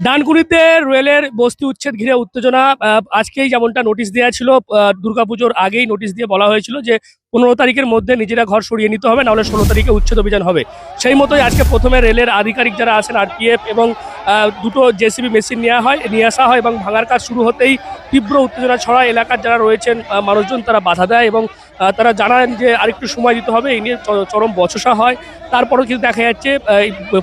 ডানকুনিতে রেলের বস্তি উচ্ছেদ ঘিরে উত্তেজনা। আজকেই যেমনটা নোটিশ দেওয়া ছিল দুর্গাপুজোর আগেই নোটিশ দিয়ে বলা হয়েছিল যে পনেরো তারিখের মধ্যে নিজেরা ঘর সরিয়ে নিতে হবে, নাহলে ষোলো তারিখে উচ্ছেদ অভিযান হবে। সেই মতোই আজকে প্রথমে রেলের আধিকারিক যারা আছেন আরপিএফ এবং দুটো জেসিবি মেশিন নেওয়া হয়, নিয়ে আসা হয় এবং ভাঙার কাজ শুরু হতেই তীব্র উত্তেজনা ছড়া এলাকার যারা রয়েছেন মানুষজন, তারা বাধা দেয় এবং তারা জানান যে আরেকটু সময় দিতে হবে, এই নিয়ে চরম বচসা হয়। তারপরেও কিন্তু দেখা যাচ্ছে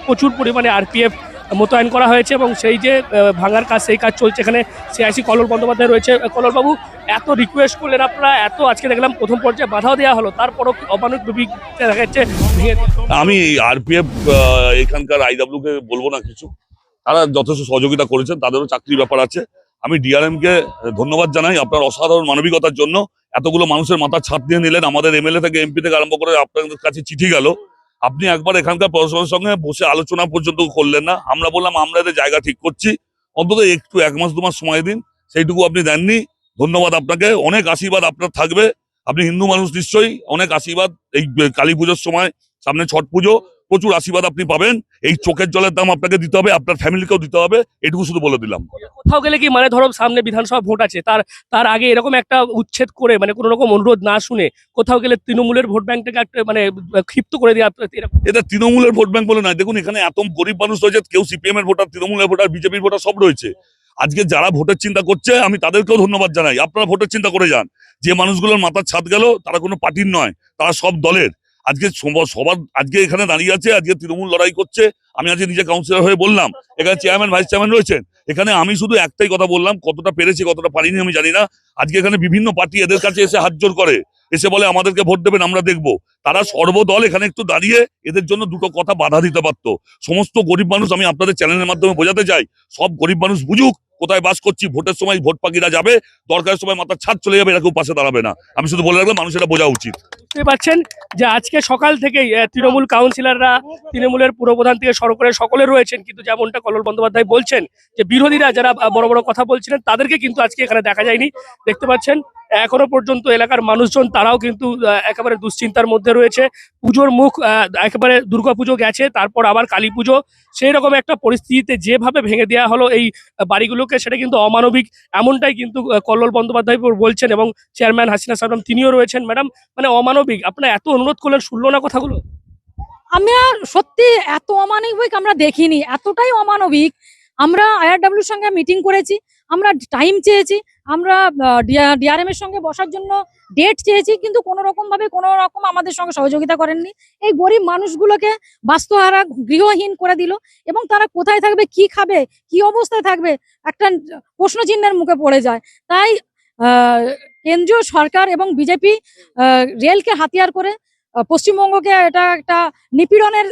প্রচুর পরিমাণে আরপিএফ মোতায়েন করা হয়েছে এবং সেই যে ভাঙার কাজ, সেই কাজ চলছে এখানে। সিআইসি কলল বন্দ্যোপাধ্যায় রয়েছে। কললবাবু এত রিকোয়েস্ট করলেন আপনারা, এত আজকে দেখলাম প্রথম পর্যায়ে বাধাও দেওয়া হলো, তারপরও অমানুষ দেখা যাচ্ছে আমি আরপিএফ এখানকার আইডাব্লিউ কে বলব না কিছু। তারা যথেষ্ট সহযোগিতা করেছেন, তাদেরও চাকরির ব্যাপার আছে। আমি ডিআরএম কে ধন্যবাদ জানাই আপনার অসাধারণ মানবিকতার জন্য। এতগুলো মানুষের মাথা ছাদ দিয়ে নিলেন। আমাদের এমএলএ থেকে এমপি থেকে আরম্ভ করে আপনাদের কাছে চিঠি গেল। আপনি একবার এখানকার প্রশাসনের সঙ্গে বসে আলোচনা পর্যন্ত করলেন না। আমরা বললাম, আমরা এদের জায়গা ঠিক করছি। অন্তত একটু, এক মাস, দু মাস সময় দিন। সেইটুকু আপনি দেননি। ধন্যবাদ আপনাকে। অনেক আশীর্বাদ আপনার থাকবে। আপনি হিন্দু মানুষ নিশ্চয়ই। অনেক আশীর্বাদ এই কালী পুজোর সময়। সামনে ছট পুজো। প্রচুর আশীর্বাদ আপনি পাবেন। এই চোখের জলের দাম আপনাকে দিতে হবে আপনার ফ্যামিলিকেও দিতে হবে এটুকু শুধু বলে দিলাম। কোথাও গেলে কি মানে ধরো সামনে বিধানসভা ভোট আছে তার তার আগে এরকম একটা উচ্ছেদ করে মানে কোনো রকম অনুরোধ না শুনে কোথাও গেলে তৃণমূলের ভোট ব্যাংকটাকে একটা মানে ক্ষিপ্ত করে দিয়ে এটা তৃণমূলের ভোট ব্যাংক বলে নয়। দেখুন এখানে এত গরিব মানুষ রয়েছে কেউ সিপিএম এর ভোটার তৃণমূলের ভোটার বিজেপির ভোটার সব রয়েছে। আজকে যারা ভোটের চিন্তা করছে আমি তাদেরকেও ধন্যবাদ জানাই। আপনারা ভোটের চিন্তা করে যান। যে মানুষগুলোর মাথার ছাদ গেল তারা কোনো পার্টির নয় তারা সব দলের। আজকে সবার, আজকে এখানে দাঁড়িয়ে আছে, আজকে তৃণমূল লড়াই করছে। আমি আজকে নিজে কাউন্সিলর হয়ে বললাম, এখানে চেয়ারম্যান ভাইস চেয়ারম্যান রয়েছেন। এখানে আমি শুধু একটাই কথা বললাম, কতটা পেরেছি, কতটা পারিনি আমি জানি না। আজকে এখানে বিভিন্ন পার্টি এদের কাছে এসে হাত জোর করে। এসে বলে, আমাদেরকে ভোট দেবেন, আমরা দেখব। তারা সর্বদল এখানে একটু দাঁড়িয়ে এদের জন্য দুটো কথা বাধা দিতে পারতো। সমস্ত গরিব মানুষ, আমি আপনাদের চ্যানেলের মাধ্যমে বোঝাতে চাই, সব গরিব মানুষ বুঝুক, কোথায় বাস করছি, ভোটের সময় ভোট পাখিরা যাবে, দরকারের সময় মাথার ছাদ চলে যাবে, এরা কেউ পাশে দাঁড়াবে না। আমি শুধু বলে রাখলাম, মানুষেরা বোঝা উচিত। বুঝতে পারছেন যে আজকে সকাল থেকেই তৃণমূল কাউন্সিলররা, তৃণমূলের পুরপ্রধান থেকে শুরু করে সকলে রয়েছেন, কিন্তু যেমনটা কল্লোল বন্দ্যোপাধ্যায় বলছেন যে বিরোধীরা যারা বড় বড় কথা বলছিলেন, তাদেরকে কিন্তু আজকে এখানে দেখা যায়নি। দেখতে পাচ্ছেন, এখনও পর্যন্ত এলাকার মানুষজন, তারাও কিন্তু একেবারে দুশ্চিন্তার মধ্যে রয়েছে। পুজোর মুখ একেবারে দুর্গাপুজো গেছে, তারপর আবার কালী পুজো। সেই রকম একটা পরিস্থিতিতে যেভাবে ভেঙে দেওয়া হলো এই বাড়িগুলোকে, সেটা কিন্তু অমানবিক, এমনটাই কিন্তু কল্লোল বন্দ্যোপাধ্যায় বলছেন এবং চেয়ারম্যান হাসিনা সালাম তিনিও রয়েছেন, ম্যাডাম। মানে অমানবিক আপনারা এত অনুরোধ করলেন, শুনলো না কথাগুলো? আমরা সত্যি এত অমানবিক আমরা দেখিনি, এতটাই অমানবিক। আমরা আইআরডব্লিউর সঙ্গে মিটিং করেছি, আমরা টাইম চেয়েছি, আমরা ডিআরএম এর সঙ্গে বসার জন্য ডেট চেয়েছি, কিন্তু কোনো রকম ভাবে কোনো রকম আমাদের সঙ্গে সহযোগিতা করেননি। এই গরিব মানুষগুলোকে বাস্তুহারা গৃহহীন করে দিল এবং তারা কোথায় থাকবে, কি খাবে, কি অবস্থায় থাকবে, একটা প্রশ্ন চিহ্নের মুখে পড়ে যায়। তাই কেন্দ্রীয় সরকার এবং বিজেপি রেলকে হাতিয়ার করে পশ্চিমবঙ্গকে এটা একটা নিপীড়নের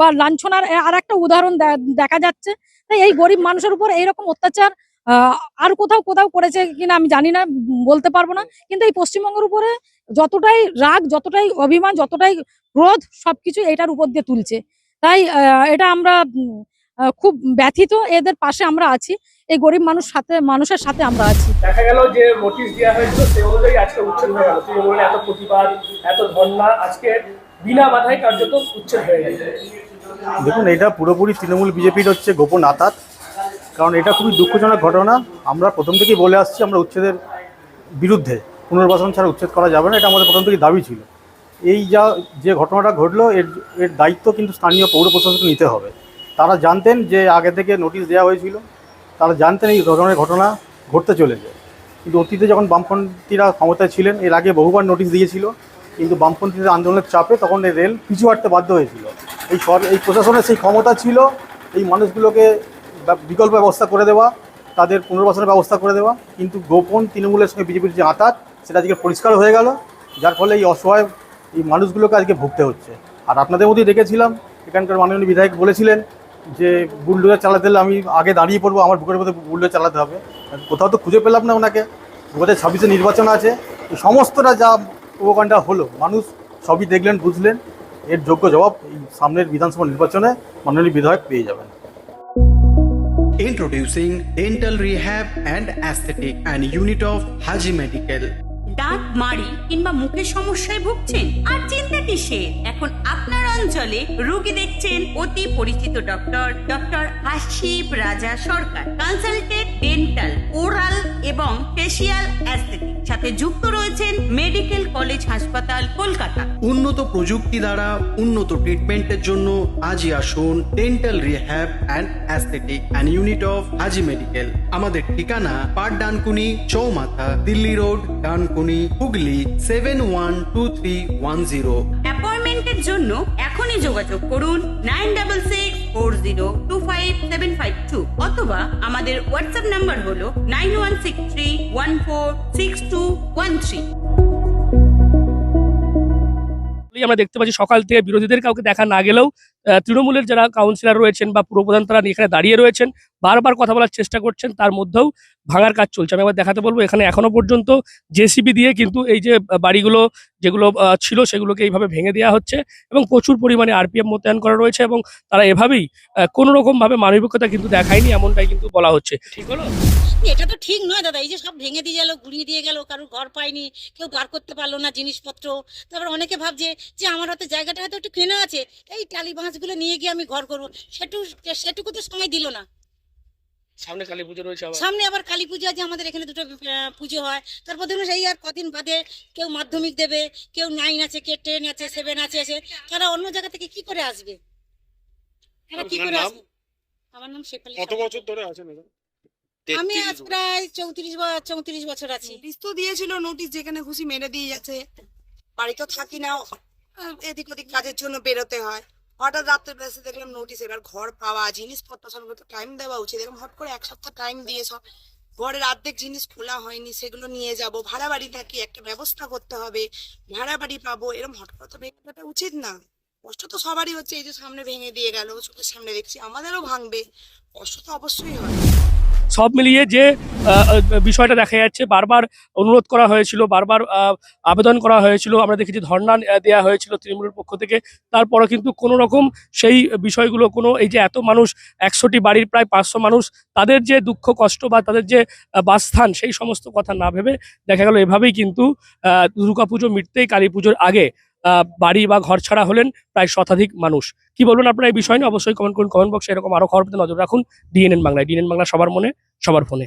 বা লাঞ্ছনার আর একটা উদাহরণ দেখা যাচ্ছে। তাই এই গরিব মানুষের উপর এইরকম অত্যাচার আর কোথাও কোথাও করেছে কিনা আমি জানি না বলতে পারব না। কিন্তু এই পশ্চিমবঙ্গের উপরে যতটাই রাগ, যতটাই অভিমান, যতটাই ক্রোধ, সবকিছু এটার উপর দিয়ে তুলছে। তাই এটা আমরা খুব ব্যথিত এদের পাশে আমরা আছি। এই গরিব মানুষ সাথে মানুষের সাথে আমরা আছি। দেখা গেল যে নোটিশ দেওয়া হয়েছিল সেই অনুযায়ী আজকে উচ্ছেদ হয়ে গেল। তৃণমূলের এত প্রতিবাদ এত ধর্ণা আজকে বিনা বাধায় কার্যত উচ্ছেদ হয়ে গেছে। দেখুন এটা পুরোপুরি তৃণমূল বিজেপির হচ্ছে গোপন আতাত কারণ এটা খুবই দুঃখজনক ঘটনা। আমরা প্রথম থেকেই বলে আসছি আমরা উচ্ছেদের বিরুদ্ধে পুনর্বাসন ছাড়া উচ্ছেদ করা যাবে না এটা আমাদের প্রথম থেকেই দাবি ছিল। এই যা যে ঘটনাটা ঘটলো এর এর দায়িত্ব কিন্তু স্থানীয় পৌর প্রশাসনকে নিতে হবে। তারা জানতেন যে আগে থেকে নোটিশ দেওয়া হয়েছিল। তারা জানতেন এই ধরনের ঘটনা ঘটতে চলেছে। কিন্তু অতীতে যখন বামপন্থীরা ক্ষমতায় ছিলেন, এর আগে বহুবার নোটিশ দিয়েছিল। কিন্তু বামপন্থীদের আন্দোলনের চাপে তখন এই রেল পিছু হাঁটতে বাধ্য হয়েছিল। এই এই প্রশাসনের সেই ক্ষমতা ছিল, এই মানুষগুলোকে বিকল্প ব্যবস্থা করে দেওয়া, তাদের পুনর্বাসনের ব্যবস্থা করে দেওয়া। কিন্তু গোপন তৃণমূলের সঙ্গে বিজেপির যে আঁতাত, সেটা আজকে পরিষ্কার হয়ে গেল, যার ফলে এই অসহায় এই মানুষগুলোকে আজকে ভুগতে হচ্ছে। আর আপনাদের মধ্যেই দেখেছিলাম, এখানকার মাননীয় বিধায়ক বলেছিলেন যে বুলডোজার চালাতে হলে আমি আগে দাঁড়িয়ে পড়ব আমার বুকের মধ্যে বুলডোজার চালাতে হবে। কোথাও তো খুঁজে পেলাম না ওনাকে। দু হাজার ছাব্বিশে নির্বাচন আছে। সমস্তটা যা উপকাণ্ডা হলো মানুষ সবই দেখলেন বুঝলেন। এর যোগ্য জবাব এই সামনের বিধানসভা নির্বাচনে মাননীয় বিধায়ক পেয়ে যাবেন। Introducing Dental Rehab and Aesthetic and Unit of Haji Medical. দাঁত মাড়ি কিংবা মুখের সমস্যায় ভুগছেন আর চিন্তা কিসের? এখন আপনার অঞ্চলে রোগী দেখছেন অতি পরিচিত doctor doctor Hasib Raja Sarkar. Consultant dental oral এবং ফেসিয়াল অ্যাস্থেটিক সাথে যুক্ত রয়েছেন মেডিকেল কলেজ হাসপাতাল কলকাতা। উন্নত প্রযুক্তি দ্বারা উন্নত ট্রিটমেন্টের জন্য আজই আসুন dental rehab and aesthetic and unit of Haji medical আমাদের ঠিকানা পাট ডানকুনি চৌমাথা Delhi road Dankuni Hooghly seven one two three one zero অ্যাপয়েন্টমেন্টের জন্য এখনই যোগাযোগ করুন nine double six four zero two five seven five two অথবা আমাদের হোয়াটসঅ্যাপ নাম্বার হলো nine one six three one four six two one three. আমরা দেখতে পাচ্ছি সকাল থেকে বিরোধীদের কাউকে দেখা না গেলেও তৃণমূলের যারা কাউন্সিলর রয়েছেন বা পুরপ্রধান তারা এখানে দাঁড়িয়ে রয়েছেন, বারবার কথা বলার চেষ্টা করছেন, তার মধ্যেও ভাঙার কাজ চলছে। আমি আবার দেখাতে বলব, এখানে এখনও পর্যন্ত জেসিবি দিয়ে কিন্তু এই যে বাড়িগুলো যেগুলো ছিল সেগুলোকে এইভাবে ভেঙে দেওয়া হচ্ছে এবং প্রচুর পরিমাণে আরপিএফ মোতায়েন করা রয়েছে এবং তারা এভাবেই কোনো রকম ভাবে মানবিকতা কিন্তু দেখায়নি এমনটাই কিন্তু বলা হচ্ছে। ঠিক হলো? এটা তো ঠিক নয় দাদা, এই যে সব ভেঙে দিয়ে গেল, গুড়িয়ে দিয়ে গেল, কারোর ঘর পায়নি, কেউ বার করতে পারল না জিনিসপত্র। তারপর অনেকে ভাবছে যে আমার হাতে জায়গাটা হয়তো একটু কেনা আছে, এই টালি বাঁশগুলো নিয়ে গিয়ে আমি ঘর করব। সেটু সেটুকু তো সময় দিল না। সামনে কালী পুজো রয়েছে আবার। সামনে আবার কালী পুজো আছে আমাদের এখানে দুটো পুজো হয়। তারপর ধরুন সেই আর কদিন বাদে কেউ মাধ্যমিক দেবে কেউ নাইন আছে কেউ টেন আছে সেভেন আছে আছে। তারা অন্য জায়গা থেকে কি করে আসবে? তারা কি করে আসবে? আমার নাম শেফালি কত বছর ধরে আছেন আমি আজ প্রায় চৌত্রিশ চৌত্রিশ বছর আছি। নোটিশ তো দিয়েছিল নোটিশ যেখানে খুশি মেরে দিয়ে যাচ্ছে। বাড়ি তো থাকি না এদিক ওদিক কাজের জন্য বেরোতে হয়। হঠাৎ রাত্রে প্রেসে দেখলাম নোটিশ এবার ঘর পাওয়া, জিনিসপত্র সব টাইম দেওয়া উচিত। এরকম হট করে এক সপ্তাহ টাইম দিয়ে সব ঘরের অর্ধেক জিনিস খোলা হয়নি, সেগুলো নিয়ে যাব, ভাড়া বাড়ি থাকি, একটা ব্যবস্থা করতে হবে, ভাড়া বাড়ি পাবো, এরকম হট করে তো ভেঙে দেওয়াটা উচিত না। কষ্ট তো সবারই হচ্ছে, এই যে সামনে ভেঙে দিয়ে গেল, চোখের সামনে দেখছি, আমাদেরও ভাঙবে, কষ্ট তো অবশ্যই হয়। সব মিলিয়ে যে বিষয়টা দেখা যাচ্ছে, বারবার অনুরোধ করা হয়েছিল, বারবার আবেদন করা হয়েছিল, আমরা দেখেছি ধর্ণা দেওয়া হয়েছিল তৃণমূলের পক্ষ থেকে। তারপরে কিন্তু কোনো রকম সেই বিষয়গুলো, কোনো এই যে এত মানুষ, একশোটি বাড়ির প্রায় পাঁচশো মানুষ, তাদের যে দুঃখ, কষ্ট বা তাদের যে বাসস্থান, সেই সমস্ত কথা না ভেবে দেখা গেল এভাবেই কিন্তু দুর্গাপুজো মিটতেই কালী পুজোর আগে বাড়ি বা ঘর ছাড়া হলেন প্রায় শতাধিক মানুষ। কি বলবেন আপনারা এই বিষয় নিয়ে? অবশ্যই কমেন্ট করুন। কমেন্ট বক্সে এরকম আরও খবর নজর রাখুন। ডিএনএন বাংলায়। ডিএনএন বাংলা সবার মনে, সবার ফোনে।